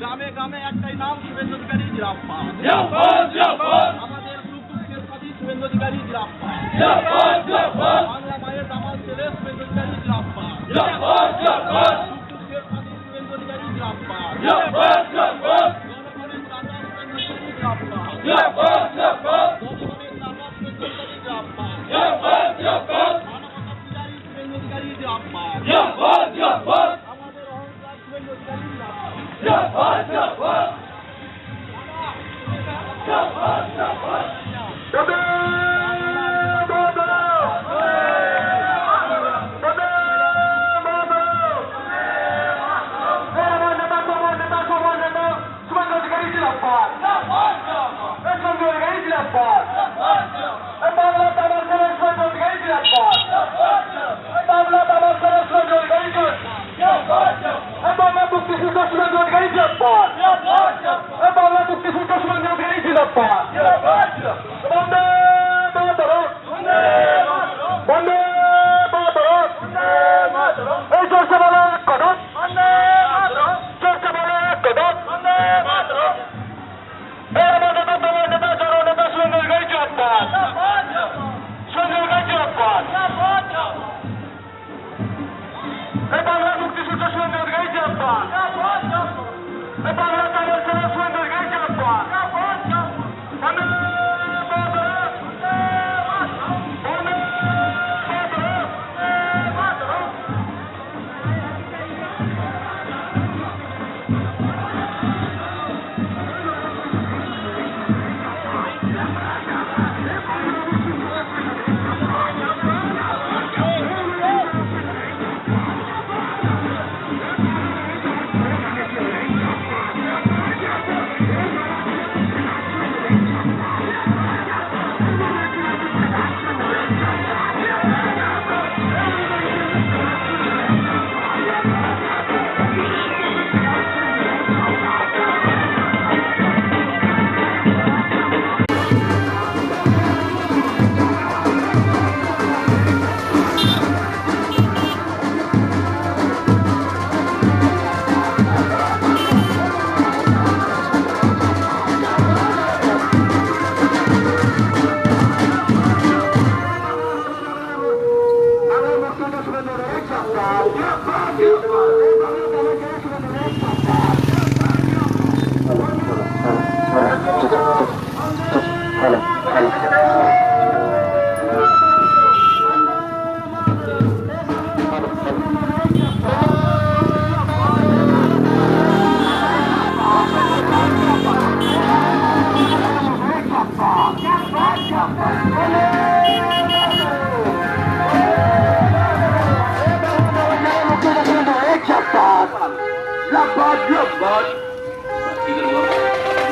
গ্রামে গ্রামে একটাই নাম শুভেন্দু অধিকারী জিন্দাবাদ শুভেন্দু অধিকারী জিন্দাবাদ বাংলা মায়ের দামাল ছেলে শুভেন্দু অধিকারী সাথী শুভেন্দু অধিকারী জিন্দাবাদ জনগণের দাদা শুভেন্দু অধিকারী জিন্দাবাদ জনগণের দাদা শুভেন্দু অধিকারী জিন্দাবাদ মানবতা পূজারী শুভেন্দু অধিকারী জিন্দাবাদ আমাদের অহংকার শুভেন্দু অধিকারী জিন্দাবাদ Cadê? Thank you. Labad, labad,